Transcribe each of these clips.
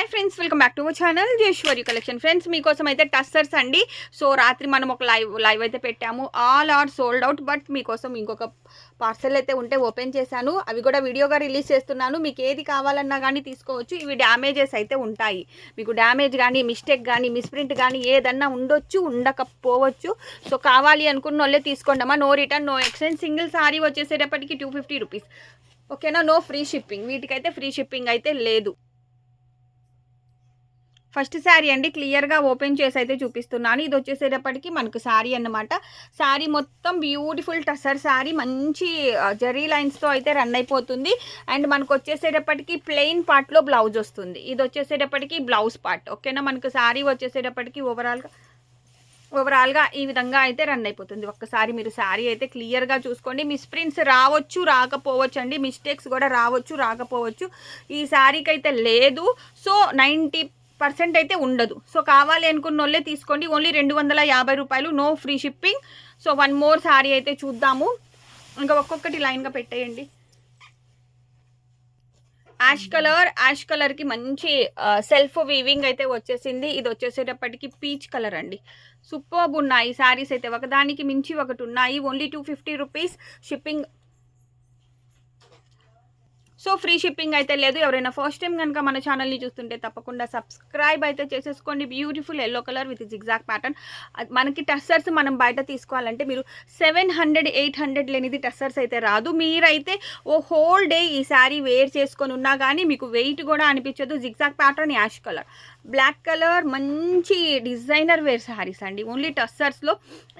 Hi friends welcome back to my channel Jeshwari collection friends మీకోసం అయితే tussars అండి. So రాత్రి మనం ఒక లైవ్ లైవ్ అయితే పెట్టాము. All are sold out but మీకోసం ఇంకొక పార్సల్ అయితే ఉంటే ఓపెన్ చేశాను. అవి కూడా వీడియోగా రిలీజ్ చేస్తున్నాను. మీకు ఏది కావాలన్నా కానీ తీసుకోవచ్చు. ఇవి డ్యామేజెస్ అయితే ఉంటాయి. మీకు డ్యామేజ్ కానీ మిస్టేక్ కానీ మిస్ప్రింట్ కానీ ఏదన్నా ఉండొచ్చు ఉండకపోవచ్చు. సో కావాలి అనుకున్న వాళ్ళే తీసుకోండి అమ్మా. No return no exchange single sari వచ్చేసేటప్పటికి టూ ఫిఫ్టీ రూపీస్ ఓకేనా నో? ఫ్రీ షిప్పింగ్ వీటికైతే ఫ్రీ షిప్పింగ్ అయితే లేదు. ఫస్ట్ శారీ అండి క్లియర్గా ఓపెన్ చేసి అయితే చూపిస్తున్నాను. ఇది వచ్చేసేటప్పటికి మనకు శారీ అన్నమాట. శారీ మొత్తం బ్యూటిఫుల్ టసర్ శారీ. మంచి జరీ లైన్స్తో అయితే రన్ అయిపోతుంది. అండ్ మనకు వచ్చేసేటప్పటికి ప్లెయిన్ పార్ట్లో బ్లౌజ్ వస్తుంది. ఇది వచ్చేసేటప్పటికి బ్లౌజ్ పార్ట్. ఓకేనా? మనకు శారీ వచ్చేసేటప్పటికి ఓవరాల్గా ఓవరాల్గా ఈ విధంగా అయితే రన్ అయిపోతుంది. ఒక్కసారి మీరు శారీ అయితే క్లియర్గా చూసుకోండి. మిస్ప్రింట్స్ రావచ్చు రాకపోవచ్చు అండి మిస్టేక్స్ కూడా రావచ్చు రాకపోవచ్చు. ఈ శారీకి అయితే లేదు. సో నైంటీ పర్సెంట్ అయితే ఉండదు. సో కావాలి అనుకున్న వాళ్ళే తీసుకోండి. ఓన్లీ రెండు వందల యాభై రూపాయలు no free shipping. So one more sari అయితే చూద్దాము. ఇంకా ఒక్కొక్కటి లైన్గా పెట్టేయండి. యాష్ కలర్ యాష్ కలర్కి మంచి సెల్ఫ్ వీవింగ్ అయితే వచ్చేసింది. ఇది వచ్చేసేటప్పటికి పీచ్ కలర్ అండి. సూపర్బ్ ఉన్నాయి. శారీస్ అయితే ఒకదానికి మించి ఒకటి ఉన్నాయి. Only two fifty rupees shipping so free shipping అయితే లేదు. ఎవరైనా ఫస్ట్ టైం కనుక మన ఛానల్ని చూస్తుంటే తప్పకుండా సబ్స్క్రైబ్ అయితే చేసేసుకోండి. Beautiful yellow colour with zigzag pattern. మనకి టస్సర్స్ మనం బయట తీసుకోవాలంటే మీరు సెవెన్ హండ్రెడ్ ఎయిట్ హండ్రెడ్ లేనిది టస్సర్స్ అయితే రాదు. మీరైతే ఓ హోల్ డే ఈ శారీ వేర్ చేసుకొని ఉన్నా కానీ మీకు వెయిట్ కూడా అనిపించదు. Zigzag pattern ash colour. Black colour మంచి డిజైనర్ వేర్ శారీస్ అండి. ఓన్లీ టస్సర్స్లో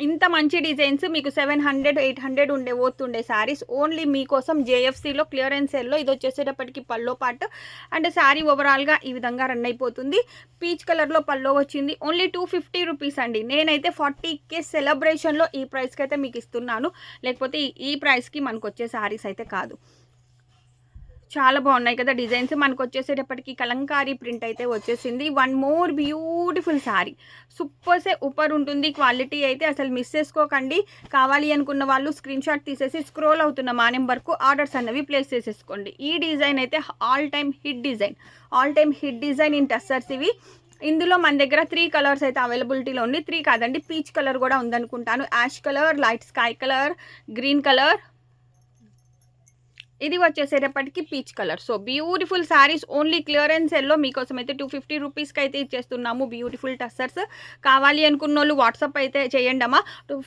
ఇంత మంచి డిజైన్స్ మీకు సెవెన్ హండ్రెడ్ ఎయిట్ హండ్రెడ్ ఉండే పోతుండే శారీస్ ఓన్లీ మీకోసం జేఎఫ్సీలో క్లియరెన్స్ సెల్లో ఇది వచ్చేసేటప్పటికి పల్లో పాటు. అండ్ శారీ ఓవరాల్గా ఈ విధంగా రన్ అయిపోతుంది. పీచ్ కలర్లో పల్లో వచ్చింది. ఓన్లీ టూ ఫిఫ్టీ రూపీస్ అండి. నేనైతే ఫార్టీ కే సెలబ్రేషన్లో ఈ ప్రైస్కి అయితే మీకు ఇస్తున్నాను. లేకపోతే ఈ- ఈ ప్రైస్కి మనకు వచ్చే శారీస్ అయితే కాదు. చాలా బాగున్నాయి కదా డిజైన్స్. మనకు వచ్చేసేటప్పటికి కలంకారీ ప్రింట్ అయితే వచ్చేసింది. One more beautiful sari. Super సే ఉపర్ ఉంటుంది. క్వాలిటీ అయితే అసలు మిస్ చేసుకోకండి. కావాలి అనుకున్న వాళ్ళు స్క్రీన్ షాట్ తీసేసి స్క్రోల్ అవుతున్న మా నెంబర్కు ఆర్డర్స్ అన్నవి ప్లేస్ చేసేసుకోండి. ఈ డిజైన్ అయితే all time hit design. All time hit design in tussars ఇవి. ఇందులో మన దగ్గర త్రీ కలర్స్ అయితే అవైలబిలిటీలో ఉంది. త్రీ కాదండి పీచ్ కలర్ కూడా ఉందనుకుంటాను. Ash colour light sky colour green colour ఇది వచ్చేసేటప్పటికి peach colour. So beautiful saris only clearance yellow. మీకోసం అయితే టూ ఫిఫ్టీ రూపీస్కి అయితే ఇచ్చేస్తున్నాము బ్యూటిఫుల్ టస్సర్స్. కావాలి అనుకున్న వాళ్ళు వాట్సాప్ అయితే చేయండి అమ్మా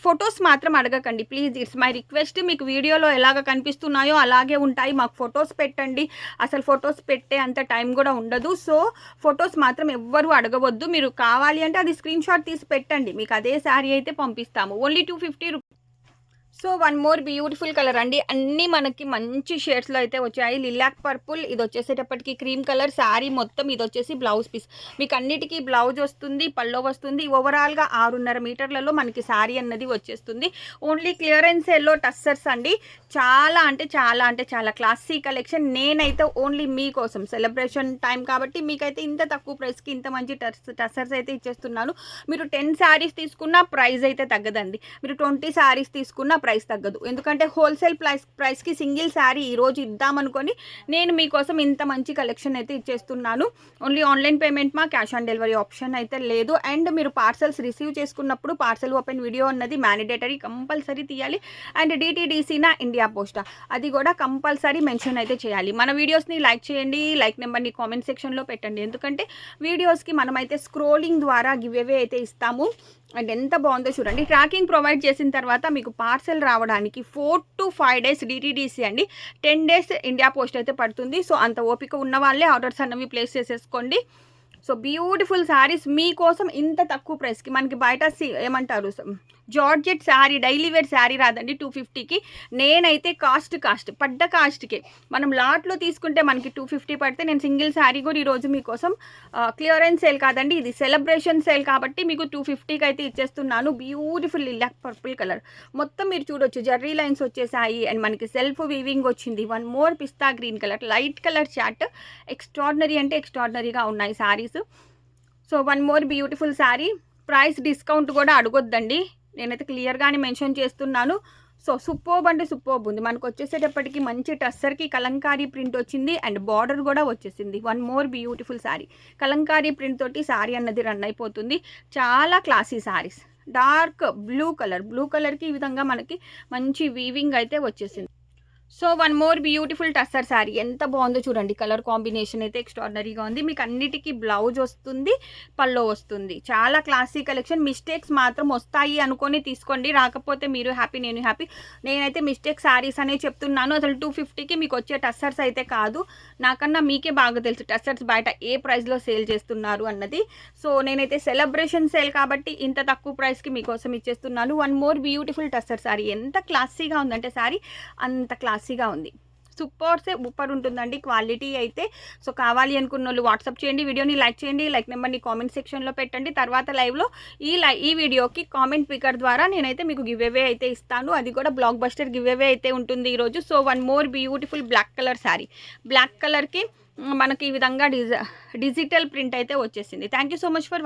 ఫొటోస్ మాత్రం అడగకండి. Please it's my request. మీకు వీడియోలో ఎలాగ కనిపిస్తున్నాయో అలాగే ఉంటాయి. మాకు ఫొటోస్ పెట్టండి. అసలు ఫొటోస్ పెట్టే అంత టైం కూడా ఉండదు. సో ఫొటోస్ మాత్రం ఎవ్వరు అడగవద్దు. మీరు కావాలి అంటే అది స్క్రీన్ షాట్ తీసి పెట్టండి. మీకు అదే శారీ అయితే పంపిస్తాము. Only two fifty so one more beautiful colour అండి. అన్నీ మనకి మంచి షేడ్స్లో అయితే వచ్చాయి. లిలాక్ పర్పుల్ ఇది వచ్చేసేటప్పటికి క్రీమ్ కలర్ శారీ మొత్తం ఇది వచ్చేసి బ్లౌజ్ పీస్ మీకు అన్నిటికీ బ్లౌజ్ వస్తుంది పల్లో వస్తుంది. ఓవరాల్గా ఆరున్నర మీటర్లలో మనకి శారీ అన్నది వచ్చేస్తుంది. ఓన్లీ క్లియరెన్స్ ఎల్లో టస్సర్స్ అండి. చాలా అంటే చాలా అంటే చాలా క్లాసీ కలెక్షన్ నేనైతే ఓన్లీ మీకోసం సెలబ్రేషన్ టైం కాబట్టి మీకైతే ఇంత తక్కువ ప్రైస్కి ఇంత మంచి టస్ టస్సర్స్ అయితే ఇచ్చేస్తున్నాను. మీరు టెన్ శారీస్ తీసుకున్న ప్రైస్ అయితే తగ్గదండి. మీరు ట్వంటీ శారీస్ తీసుకున్న ప్రైస్ తగ్గదు. ఎందుకంటే హోల్సేల్ ప్రైస్ ప్రైస్కి సింగిల్ శారీ ఈరోజు ఇద్దామనుకొని నేను మీకోసం ఇంత మంచి కలెక్షన్ అయితే ఇచ్చేస్తున్నాను. ఓన్లీ ఆన్లైన్ పేమెంట్ మా క్యాష్ ఆన్ డెలివరీ ఆప్షన్ అయితే లేదు. అండ్ మీరు పార్సల్స్ రిసీవ్ చేసుకున్నప్పుడు పార్సల్ ఓపెన్ వీడియో అన్నది మ్యాండేటరీ కంపల్సరీ తీయాలి. అండ్ డిటీడీసీనా ఇండియా పోస్టా. అది కూడా కంపల్సరీ మెన్షన్ అయితే చేయాలి. మన వీడియోస్ని లైక్ చేయండి. లైక్ నెంబర్ని కామెంట్ సెక్షన్లో పెట్టండి. ఎందుకంటే వీడియోస్కి మనమైతే స్క్రోలింగ్ ద్వారా గివ్ అవే అయితే ఇస్తాము. అండ్ ఎంత బాగుందో చూడండి. ట్రాకింగ్ ప్రొవైడ్ చేసిన తర్వాత మీకు పార్సెల్ రావడానికి four to five days DTDC అండి. టెన్ డేస్ ఇండియా పోస్ట్ అయితే పడుతుంది. సో అంత ఓపిక ఉన్న వాళ్ళే ఆర్డర్స్ అన్నవి ప్లేస్ చేసేసుకోండి. సో బ్యూటిఫుల్ శారీస్ మీకోసం ఇంత తక్కువ ప్రైస్కి మనకి బయట ఏమంటారు georgette sari daily wear sari రాదండి టూ ఫిఫ్టీకి నేనైతే కాస్ట్ కాస్ట్ పడ్డ కాస్ట్కే మనం లాట్లో తీసుకుంటే మనకి టూ ఫిఫ్టీ పడితే నేను సింగిల్ శారీ కూడా ఈరోజు మీకోసం క్లియరెన్స్ సేల్ కాదండి ఇది సెలబ్రేషన్ సేల్ కాబట్టి మీకు టూ ఫిఫ్టీకి అయితే ఇచ్చేస్తున్నాను. బ్యూటిఫుల్ లిలాక్ పర్పుల్ కలర్ మొత్తం మీరు చూడొచ్చు జర్రీ లైన్స్ వచ్చేసాయి అండ్ మనకి సెల్ఫ్ వీవింగ్ వచ్చింది. One more pista green colour light colour chat extraordinary అంటే ఎక్స్ట్రాడినరీగా ఉన్నాయి saris so one more beautiful sari price discount కూడా అడగొద్దండి. నేనైతే క్లియర్గానే మెన్షన్ చేస్తున్నాను. సో సూపర్బ్ అంటే సూపర్బ్ ఉంది. మనకు వచ్చేసేటప్పటికి మంచి టస్సర్కి కలంకారీ ప్రింట్ వచ్చింది. అండ్ బార్డర్ కూడా వచ్చేసింది. One more beautiful sari Kalamkari print తోటి శారీ అన్నది రన్ అయిపోతుంది. చాలా classy saris dark blue colour blue కలర్కి ఈ విధంగా మనకి మంచి వీవింగ్ అయితే వచ్చేసింది. So one more beautiful tussar sari ఎంత బాగుందో చూడండి. కలర్ కాంబినేషన్ అయితే ఎక్స్ట్రాడనరీగా ఉంది. మీకు అన్నిటికీ బ్లౌజ్ వస్తుంది పల్లో వస్తుంది. చాలా క్లాసీ కలెక్షన్. మిస్టేక్స్ మాత్రం వస్తాయి అనుకొని తీసుకోండి. రాకపోతే మీరు హ్యాపీ నేను హ్యాపీ. నేనైతే మిస్టేక్ శారీస్ అనే చెప్తున్నాను. అసలు టూ ఫిఫ్టీకి మీకు వచ్చే టస్సర్స్ అయితే కాదు. నాకన్నా మీకే బాగా తెలుసు టస్సర్స్ బయట ఏ ప్రైస్లో సేల్ చేస్తున్నారు అన్నది. సో నేనైతే సెలబ్రేషన్ సేల్ కాబట్టి ఇంత తక్కువ ప్రైస్కి మీకోసం ఇచ్చేస్తున్నాను. One more beautiful tussar sari ఎంత క్లాసీగా ఉందంటే శారీ అంత క్లాస్. క్లాసీగా ఉంది. సూపర్సే సూపర్ ఉంటుందండి క్వాలిటీ అయితే. సో కావాలి అనుకున్న వాళ్ళు వాట్సాప్ చేయండి వీడియోని లైక్ చేయండి లైక్ నెంబర్ని కామెంట్ సెక్షన్లో పెట్టండి. తర్వాత లైవ్లో ఈ లై ఈ వీడియోకి కామెంట్ పికర్ ద్వారా నేనైతే మీకు గివ్ అవే అయితే ఇస్తాను. అది కూడా బ్లాక్ బస్టర్ గివ్ అవే అయితే ఉంటుంది ఈరోజు. So one more beautiful black colour sari. Black కలర్కి మనకి ఈ విధంగా డిజ డిజిటల్ ప్రింట్ అయితే వచ్చేసింది. Thank you so much for